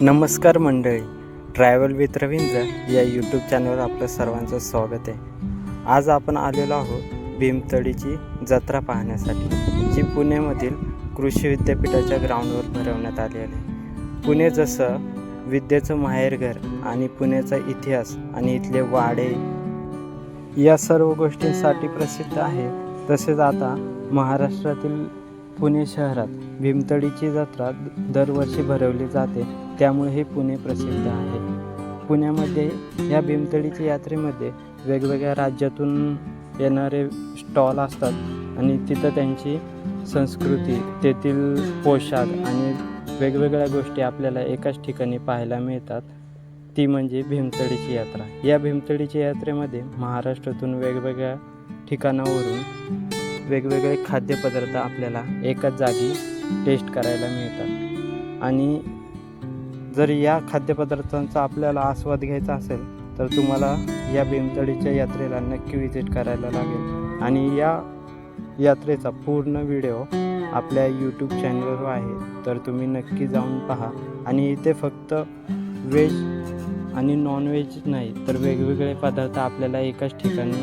नमस्कार मंडळी. Travel with Ravindra या यूट्यूब चॅनलवर आपलं सर्वांचं स्वागत आहे. आज आपण आलेलो आहोत भीमतडीची जत्रा पाहण्यासाठी जी पुण्यामधील कृषी विद्यापीठाच्या ग्राउंडवर भरवण्यात आलेली आहे. पुणे जसं विद्येचं माहेरघर आणि पुण्याचा इतिहास आणि इथले वाडे या सर्व गोष्टींसाठी प्रसिद्ध आहे तसेच आता महाराष्ट्रातील पुणे शहरात भीमतडीची जत्रा दरवर्षी भरवली जाते. त्यामुळे हे पुणे प्रसिद्ध आहे. पुण्यामध्ये या भीमतडीच्या यात्रेमध्ये वेगवेगळ्या राज्यातून येणारे स्टॉल असतात आणि तिथं त्यांची संस्कृती तेथील पोशाख आणि वेगवेगळ्या गोष्टी आपल्याला एकाच ठिकाणी पाहायला मिळतात. ती म्हणजे भीमतडीची यात्रा. या भीमतडीच्या यात्रेमध्ये महाराष्ट्रातून वेगवेगळ्या ठिकाणावरून वेगवेगळे खाद्यपदार्थ आपल्याला एकाच जागी टेस्ट करायला मिळतात. आणि जर या खाद्यपदार्थांचा आपल्याला आस्वाद घ्यायचा असेल तर तुम्हाला या भीमतडीच्या यात्रेला नक्की विजिट करायला लागेल. आणि या यात्रेचा पूर्ण व्हिडिओ आपल्या यूट्यूब चॅनलवर आहे तर तुम्ही नक्की जाऊन पहा. आणि इथे फक्त व्हेज आणि नॉनव्हेज नाही तर वेगवेगळे पदार्थ आपल्याला एकाच ठिकाणी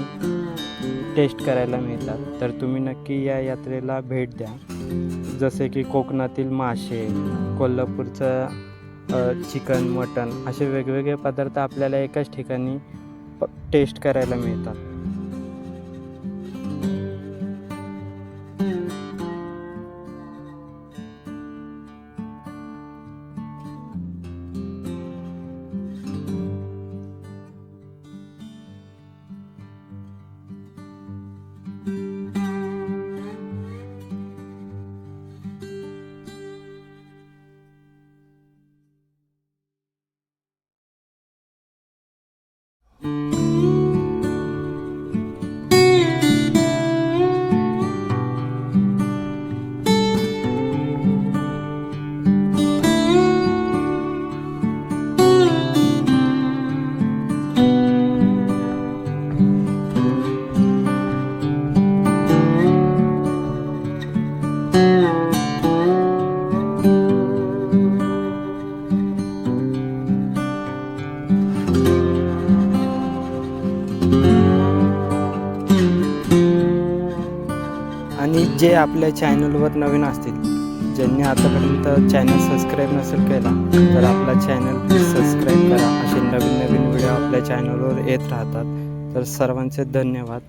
टेस्ट करायला मिळतात. तर तुम्ही नक्की या यात्रेला भेट द्या. जसे की कोकणातील मासे कोल्हापूरचं चिकन मटन असे वेगवेगळे पदार्थ आपल्याला एकाच ठिकाणी टेस्ट करायला मिळतात. आणि जे आपल्या चॅनलवर नवीन असतील ज्यांनी आतापर्यंत चॅनल सबस्क्राईब नसेल केला तर आपला चॅनल प्लीज सबस्क्राईब करा. असे नवीन नवीन व्हिडिओ आपल्या चॅनलवर येत राहतात. तर सर्वांचे धन्यवाद.